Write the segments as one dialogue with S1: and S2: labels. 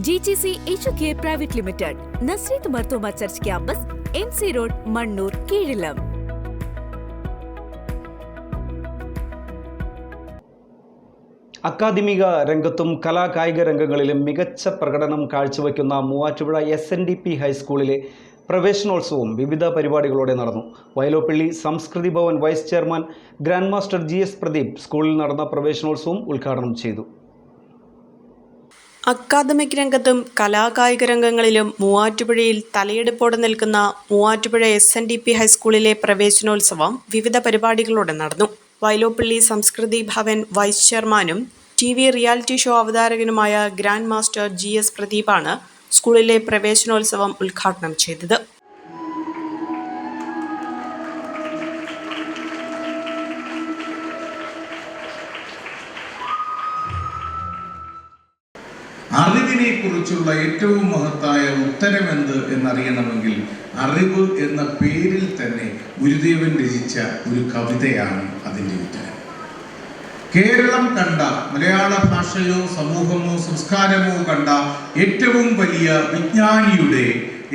S1: G G C H K private limited Nazareth Marthoma church campus M C road Mannoor Keezhillam
S2: അക്കാദമിക രംഗത്തും കലാകായിക രംഗങ്ങളിലും മികച്ച പ്രകടനം കാഴ്ചവെക്കുന്ന Muvattupuzha S N D P ഹൈസ്കൂളിലെ പ്രവേശനോത്സവം വിവിധ പരിപാടികളോടെ നടന്നു. Vyloppilly Samskriti Bhavan vice chairman grand master G S Pradeep സ്കൂളിൽ നടന്ന പ്രവേശനോത്സവം ഉദ്ഘാടനം ചെയ്തു.
S3: അക്കാദമിക് രംഗത്തും കലാകായിക രംഗങ്ങളിലും മൂവാറ്റുപുഴയിൽ തലയെടുപ്പോടെ നിൽക്കുന്ന Muvattupuzha S N D P ഹൈസ്കൂളിലെ പ്രവേശനോത്സവം വിവിധ പരിപാടികളോടെ നടന്നു. വയലോപ്പള്ളി സംസ്കൃതി ഭവൻ വൈസ് ചെയർമാനും ടി വി റിയാലിറ്റി ഷോ അവതാരകനുമായ ഗ്രാൻഡ് മാസ്റ്റർ ജി എസ് പ്രദീപാണ് സ്കൂളിലെ പ്രവേശനോത്സവം ഉദ്ഘാടനം ചെയ്തത്.
S4: അറിവിനെ കുറിച്ചുള്ള ഏറ്റവും മഹത്തായ ഉത്തരമെന്ത് എന്നറിയണമെങ്കിൽ അറിവ് എന്ന പേരിൽ തന്നെ ഗുരുദേവൻ രചിച്ച ഒരു കവിതയാണ് അതിന്റെ ഉത്തരം. കേരളം കണ്ട മലയാള ഭാഷയോ സമൂഹമോ സംസ്കാരമോ കണ്ട ഏറ്റവും വലിയ വിജ്ഞാനിയുടെ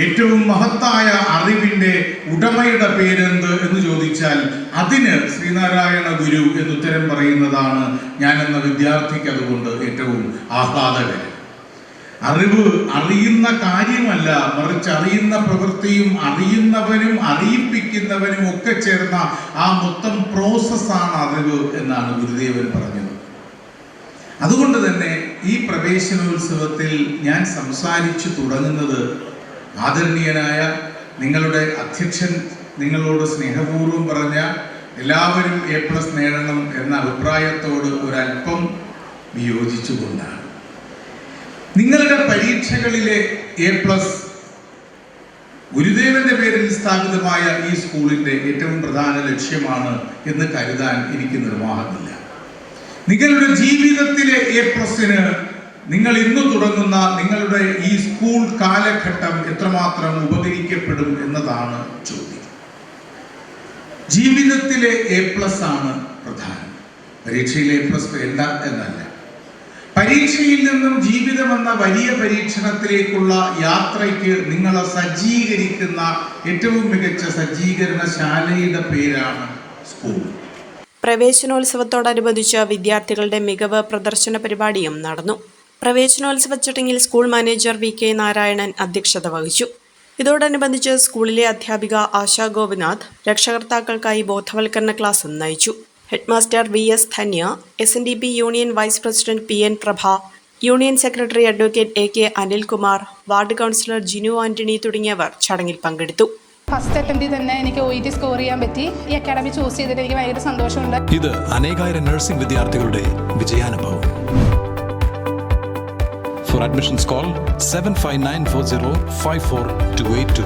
S4: ഏറ്റവും മഹത്തായ അറിവിന്റെ ഉടമയുടെ പേരെന്ത് എന്ന് ചോദിച്ചാൽ അതിന് ശ്രീനാരായണ ഗുരു എന്നുത്തരം പറയുന്നതാണ് ഞാൻ എന്ന വിദ്യാർത്ഥിക്ക് അതുകൊണ്ട് ഏറ്റവും ആഹ്ലാദകരം. അറിവ് അറിയുന്ന കാര്യമല്ല മറിച്ച് അറിയുന്ന പ്രവൃത്തിയും അറിയുന്നവനും അറിയിപ്പിക്കുന്നവനും ഒക്കെ ചേർന്ന ആ മൊത്തം പ്രോസസ്സാണ് അറിവ് എന്നാണ് ഗുരുദേവൻ പറഞ്ഞത്. അതുകൊണ്ട് തന്നെ ഈ പ്രവേശനോത്സവത്തിൽ ഞാൻ സംസാരിച്ചു തുടങ്ങുന്നത് ആദരണീയനായ നിങ്ങളുടെ അധ്യക്ഷൻ നിങ്ങളോട് സ്നേഹപൂർവം പറഞ്ഞ എല്ലാവരും എ പ്ലസ് നേടണം എന്ന അഭിപ്രായത്തോട് ഒരല്പം വിയോജിച്ചുകൊണ്ടാണ്. നിങ്ങളുടെ പരീക്ഷകളിലെ എ പ്ലസ് ഗുരുദേവന്റെ പേരിൽ സ്ഥാപിതമായ ഈ സ്കൂളിന്റെ ഏറ്റവും പ്രധാന ലക്ഷ്യമാണ് എന്ന് കരുതാൻ എനിക്ക് നിർവാഹമില്ല. നിങ്ങളുടെ ജീവിതത്തിലെ എ പ്ലസിന് നിങ്ങൾ ഇന്ന് തുടങ്ങുന്ന നിങ്ങളുടെ ഈ സ്കൂൾ കാലഘട്ടം എത്രമാത്രം ഉപകരിക്കപ്പെടും എന്നതാണ് ചോദ്യം. ജീവിതത്തിലെ എ പ്ലസ് ആണ് പ്രധാനം. പരീക്ഷയിലെ എ പ്ലസ് വേണ്ട എന്നല്ല. പരീക്ഷയിൽ നിന്നും ജീവിതം എന്ന വലിയ പരീക്ഷണത്തിലേക്കുള്ള യാത്രയ്ക്ക് നിങ്ങളെ സജ്ജീകരിക്കുന്ന ഏറ്റവും മികച്ച സജ്ജീകരണ ശാലയുടെ പേരാണ് സ്കൂൾ.
S3: പ്രവേശനോത്സവത്തോടനുബന്ധിച്ച് വിദ്യാർത്ഥികളുടെ മികവ് പ്രദർശന പരിപാടിയും നടന്നു. പ്രവേശനോത്സവ ചടങ്ങിൽ school manager V K Narayanan അധ്യക്ഷത വഹിച്ചു. ഇതോടനുബന്ധിച്ച് സ്കൂളിലെ അധ്യാപിക ആശാ ഗോപിനാഥ് രക്ഷകർത്താക്കൾക്കായി ബോധവൽക്കരണ ക്ലാസും നയിച്ചു. Headmaster V S Dhanya S N D P union vice president P N Prabha union secretary advocate A K Anilkumar ward councillor Jinu Antony തുടങ്ങിയവർ ചടങ്ങിൽ പങ്കെടുത്തു.
S5: ഫസ്റ്റ് അറ്റംപ്റ്റിൽ തന്നെ എനിക്ക് ഒ ഇ ടി സ്കോർ ചെയ്യാൻ പറ്റി. ഈ അക്കാഡമി ചൂസ് ചെയ്തിട്ട് എനിക്ക് ഭയങ്കര സന്തോഷമുണ്ട്.
S6: ഇത് അനേകായിരം നഴ്സിംഗ് വിദ്യാർത്ഥികളുടെ വിജയാനുഭവം. For admissions call seven five nine four zero five four two eight two